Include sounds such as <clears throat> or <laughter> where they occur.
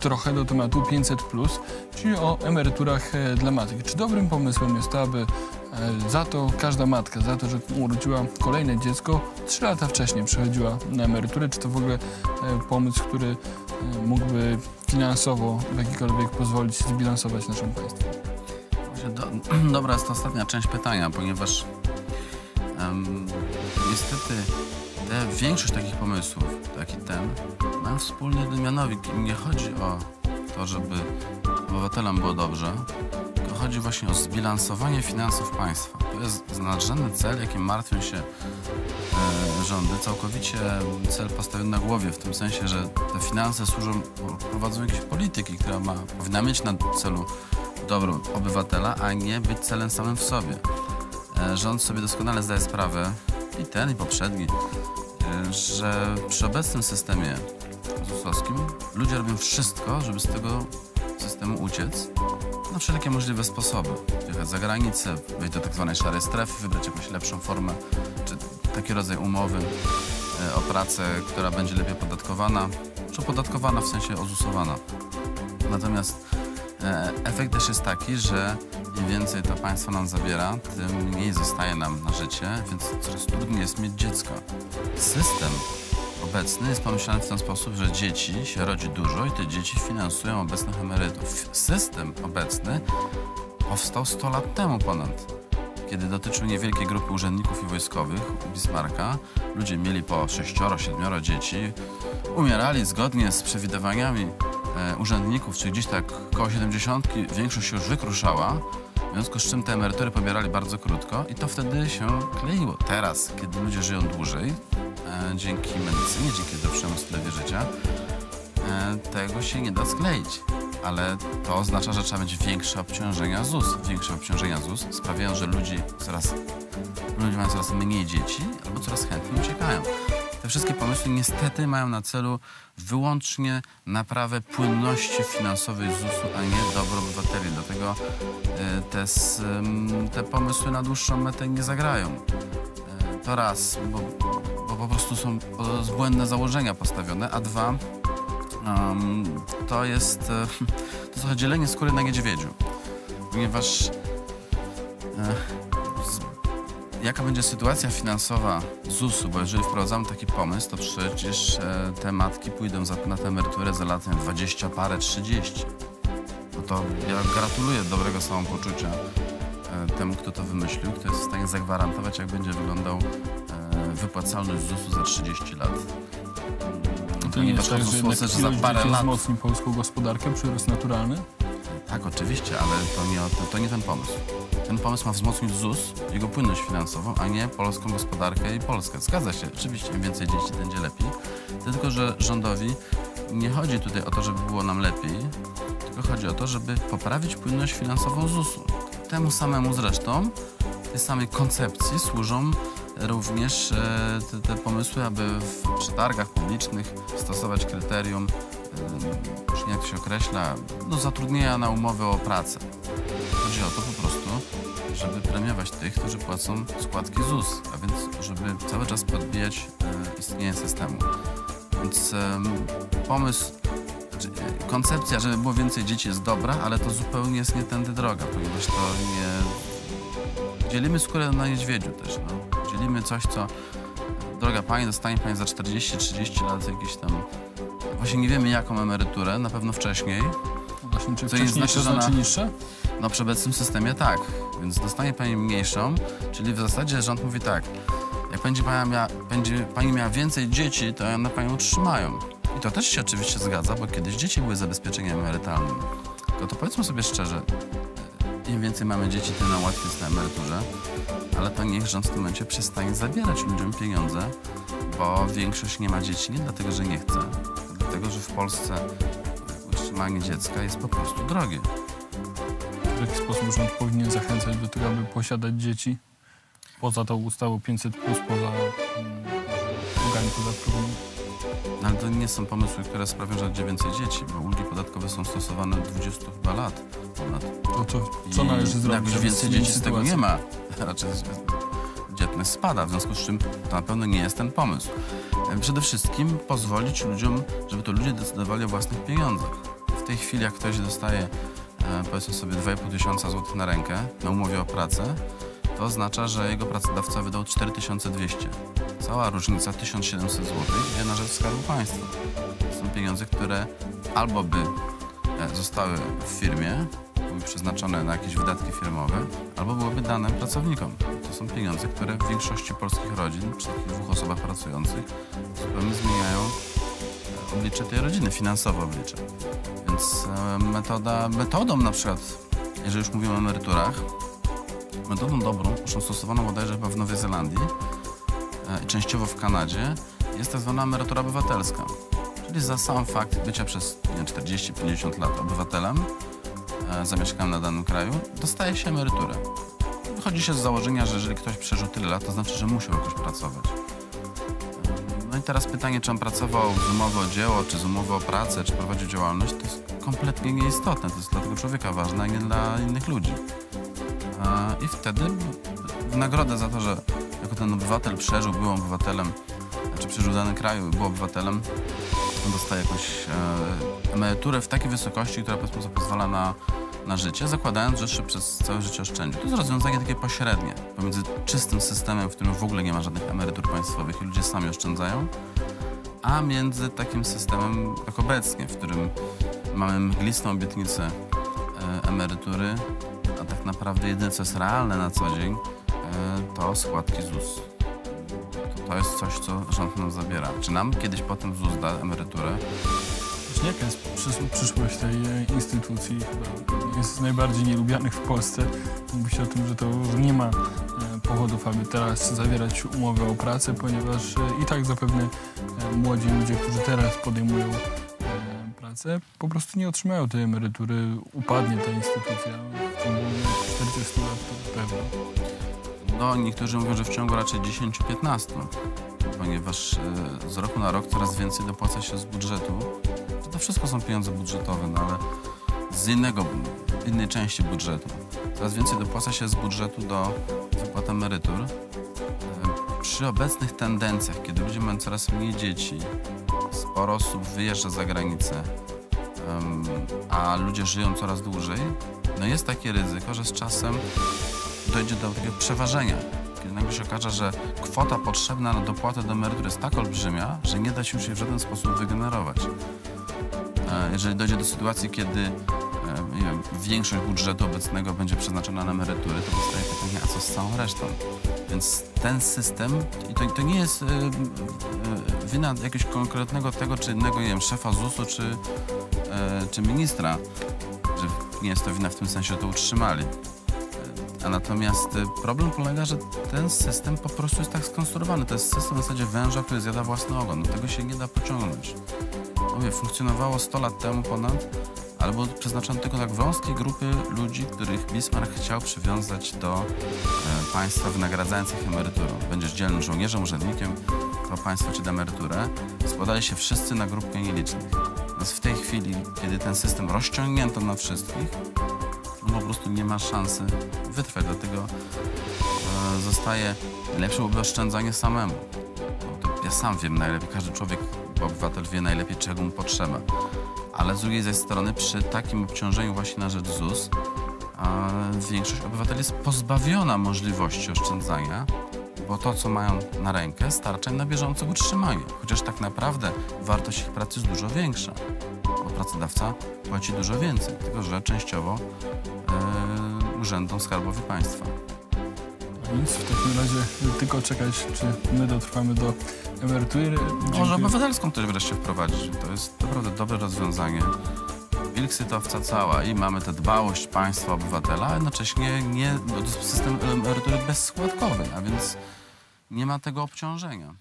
trochę do tematu 500, czyli o emeryturach e, dla matek. Czy dobrym pomysłem jest to, aby e, za to każda matka, za to, że urodziła kolejne dziecko, 3 lata wcześniej przechodziła na emeryturę? Czy to w ogóle pomysł, który mógłby finansowo w jakikolwiek pozwolić zbilansować naszą państwo? Do, <clears throat> dobra jest to ostatnia część pytania, ponieważ um, niestety te, większość takich pomysłów, taki ten, wspólny mianownik. Nie chodzi o to, żeby obywatelom było dobrze, tylko chodzi właśnie o zbilansowanie finansów państwa. To jest nadrzędny cel, jakim martwią się e, rządy. Całkowicie cel postawiony na głowie, w tym sensie, że te finanse służą prowadzeniu jakiejś polityki, która ma, powinna mieć na celu dobro obywatela, a nie być celem samym w sobie. E, rząd sobie doskonale zdaje sprawę, i ten, i poprzedni, e, że przy obecnym systemie ZUS-owskim ludzie robią wszystko, żeby z tego systemu uciec na wszelkie możliwe sposoby. Wyjechać za granicę, wejść do tak zwanej szarej strefy, wybrać jakąś lepszą formę, czy taki rodzaj umowy e, o pracę, która będzie lepiej opodatkowana, czy opodatkowana w sensie ozusowana. Natomiast E, efekt też jest taki, że im więcej to państwo nam zabiera, tym mniej zostaje nam na życie, więc coraz trudniej jest mieć dziecko. System obecny jest pomyślany w ten sposób, że dzieci się rodzi dużo i te dzieci finansują obecnych emerytów. System obecny powstał 100 lat temu ponad, kiedy dotyczył niewielkiej grupy urzędników i wojskowych Bismarcka. Ludzie mieli po sześcioro, siedmioro dzieci, umierali zgodnie z przewidywaniami e, urzędników, czyli gdzieś tak koło 70 większość się już wykruszała, w związku z czym te emerytury pobierali bardzo krótko i to wtedy się kleiło. Teraz, kiedy ludzie żyją dłużej, dzięki medycynie, dzięki lepszemu stylowi życia, e, tego się nie da skleić. Ale to oznacza, że trzeba mieć większe obciążenia ZUS. Większe obciążenia ZUS sprawiają, że ludzi coraz, ludzie mają coraz mniej dzieci albo coraz chętniej uciekają. Te wszystkie pomysły niestety mają na celu wyłącznie naprawę płynności finansowej ZUS-u, a nie dobro obywateli. Dlatego e, te, te pomysły na dłuższą metę nie zagrają. E, to raz, bo po prostu są błędne założenia postawione, a dwa, um, to jest e, <laughs> to trochę dzielenie skóry na niedźwiedziu. Ponieważ jaka będzie sytuacja finansowa ZUS-u, bo jeżeli wprowadzamy taki pomysł, to przecież e, te matki pójdą na tę emeryturę za latem 20 parę, 30. No to ja gratuluję dobrego samopoczucia e, temu, kto to wymyślił, kto jest w stanie zagwarantować, jak będzie wyglądał e, wypłacalność ZUS-u za 30 lat. To nie jest tak, że, że za parę lat... wzmocni polską gospodarkę, przyrost naturalny? Tak, oczywiście, ale to nie, to, to nie ten pomysł. Ten pomysł ma wzmocnić ZUS, jego płynność finansową, a nie polską gospodarkę i Polskę. Zgadza się, oczywiście, im więcej dzieci, będzie lepiej. Tylko, że rządowi nie chodzi tutaj o to, żeby było nam lepiej, tylko chodzi o to, żeby poprawić płynność finansową ZUS-u. Temu samemu zresztą, tej samej koncepcji służą również e, te, te, pomysły, aby w przetargach publicznych stosować kryterium, e, już nie jak to się określa, no, zatrudnienia na umowę o pracę. Chodzi o to po prostu, żeby premiować tych, którzy płacą składki ZUS, a więc żeby cały czas podbijać e, istnienie systemu. Więc pomysł, znaczy, koncepcja, żeby było więcej dzieci jest dobra, ale to zupełnie jest nie tędy droga, ponieważ to nie... Dzielimy skórę na niedźwiedziu też, no. Dzielimy coś, co droga pani, dostanie pani za 40-30 lat jakieś tam... Właśnie nie wiemy jaką emeryturę, na pewno wcześniej. Właśnie, czy wcześniej znaczy, to znaczy niższe? No przy obecnym systemie tak, więc dostanie pani mniejszą, czyli w zasadzie rząd mówi tak, jak będzie pani, miała, będzie pani miała więcej dzieci, to one panią utrzymają. I to też się oczywiście zgadza, bo kiedyś dzieci były zabezpieczeniem emerytalnym. Tylko to powiedzmy sobie szczerze, im więcej mamy dzieci, tym nam łatwiej jest na emeryturze, ale to niech rząd w tym momencie przestanie zabierać ludziom pieniądze, bo większość nie ma dzieci nie dlatego, że nie chce, dlatego, że w Polsce utrzymanie dziecka jest po prostu drogie w jaki sposób rząd powinien zachęcać do tego, aby posiadać dzieci? Poza tą ustawą 500+, plus, poza ulgami podatkowymi? No, ale to nie są pomysły, które sprawią, że będzie więcej dzieci, bo ulgi podatkowe są stosowane od 20 chyba lat ponad. To co, co należy zrobić, żeby więcej dzieci z tego nie ma? <laughs> Raczej dzietność spada, w związku z czym to na pewno nie jest ten pomysł. E, Przede wszystkim pozwolić ludziom, żeby to ludzie decydowali o własnych pieniądzach. W tej chwili, jak ktoś dostaje, e, powiedzmy sobie, 2,5 tysiąca złotych na rękę na umowie o pracę, to oznacza, że jego pracodawca wydał 4200. Cała różnica 1700 zł idzie na rzecz Skarbu Państwa. To są pieniądze, które albo by e, zostały w firmie, były przeznaczone na jakieś wydatki firmowe, albo byłyby dane pracownikom. To są pieniądze, które w większości polskich rodzin, przy takich dwóch osobach pracujących, zupełnie zmieniają e, oblicze tej rodziny, finansowe oblicze. Więc e, metoda, metodą na przykład, jeżeli już mówimy o emeryturach, metodą dobrą, zresztą stosowaną bodajże chyba w Nowej Zelandii e, i częściowo w Kanadzie, jest tak zwana emerytura obywatelska. Czyli za sam fakt bycia przez nie wiem, 40-50 lat obywatelem, e, zamieszkałem na danym kraju, dostaje się emeryturę. Wychodzi się z założenia, że jeżeli ktoś przeżył tyle lat, to znaczy, że musiał jakoś pracować. No i teraz pytanie, czy on pracował z umowy o dzieło, czy z umowy o pracę, czy prowadził działalność, to jest kompletnie nieistotne. To jest dla tego człowieka ważne, a nie dla innych ludzi. I wtedy w nagrodę za to, że jako ten obywatel przeżył, był obywatelem, czy przeżył w danym kraju, był obywatelem, on dostaje jakąś e, emeryturę w takiej wysokości, która powiedzmy pozwala na, na życie, zakładając, że przez całe życie oszczędził. To jest rozwiązanie takie pośrednie pomiędzy czystym systemem, w którym w ogóle nie ma żadnych emerytur państwowych i ludzie sami oszczędzają, a między takim systemem jak obecnie, w którym mamy mglistą obietnicę e, emerytury, a tak naprawdę jedyne, co jest realne na co dzień, e, to składki ZUS. To, jest coś, co rząd nam zabiera. Czy nam kiedyś potem ZUS da emeryturę? Właśnie Jaka jest przysz- przyszłość tej e, instytucji? Chyba jest z najbardziej nielubianych w Polsce. Mówi się o tym, że to nie ma e, powodów, aby teraz zawierać umowę o pracę, ponieważ i tak zapewne młodzi ludzie, którzy teraz podejmują pracę, po prostu nie otrzymają tej emerytury. Upadnie ta instytucja w ciągu 40 lat, to pewno. No, niektórzy mówią, że w ciągu raczej 10-15, ponieważ e, z roku na rok coraz więcej dopłaca się z budżetu. To wszystko są pieniądze budżetowe, no ale z innego, innej części budżetu. Coraz więcej dopłaca się z budżetu do wypłat emerytur. E, Przy obecnych tendencjach, kiedy ludzie mają coraz mniej dzieci, sporo osób wyjeżdża za granicę, a ludzie żyją coraz dłużej, no jest takie ryzyko, że z czasem dojdzie do takiego przeważenia. Kiedy nagle się okaże, że kwota potrzebna na dopłatę do emerytury jest tak olbrzymia, że nie da się już jej w żaden sposób wygenerować. E, Jeżeli dojdzie do sytuacji, kiedy e, wiem, większość budżetu obecnego będzie przeznaczona na emerytury, to powstaje pytanie, a co z całą resztą? Więc ten system, i to, to nie jest e, e, wina jakiegoś konkretnego tego czy innego, nie wiem, szefa ZUS-u czy, czy ministra, że nie jest to wina w tym sensie, że to utrzymali. A natomiast y, problem polega, że ten system po prostu jest tak skonstruowany. To jest system w zasadzie węża, który zjada własny ogon. No, tego się nie da pociągnąć. Mówię, funkcjonowało 100 lat temu ponad, ale było przeznaczone tylko tak wąskie grupy ludzi, których Bismarck chciał przywiązać do e, państwa wynagradzających emeryturą. Będziesz dzielnym żołnierzem, urzędnikiem, to państwo ci da emeryturę. Składali się wszyscy na grupkę nielicznych. Natomiast w tej chwili, kiedy ten system rozciągnięto na wszystkich, no po prostu nie ma szansy wytrwać, dlatego e, zostaje najlepsze byłoby oszczędzanie samemu. Ja sam wiem najlepiej, każdy człowiek, obywatel wie najlepiej, czego mu potrzeba. Ale z drugiej strony przy takim obciążeniu właśnie na rzecz ZUS a większość obywateli jest pozbawiona możliwości oszczędzania, bo to, co mają na rękę, starcza im na bieżące utrzymanie. Chociaż tak naprawdę wartość ich pracy jest dużo większa, bo pracodawca płaci dużo więcej, tylko że częściowo e, urzędom skarbowi państwa. Więc w takim razie tylko czekać, czy my dotrwamy do emerytury. Może Dziękuję. obywatelską też wreszcie wprowadzić. To jest naprawdę dobre rozwiązanie. Wilksytowca cała i mamy tę dbałość państwa, obywatela, a jednocześnie nie, to system emerytury bezskładkowy, a więc nie ma tego obciążenia.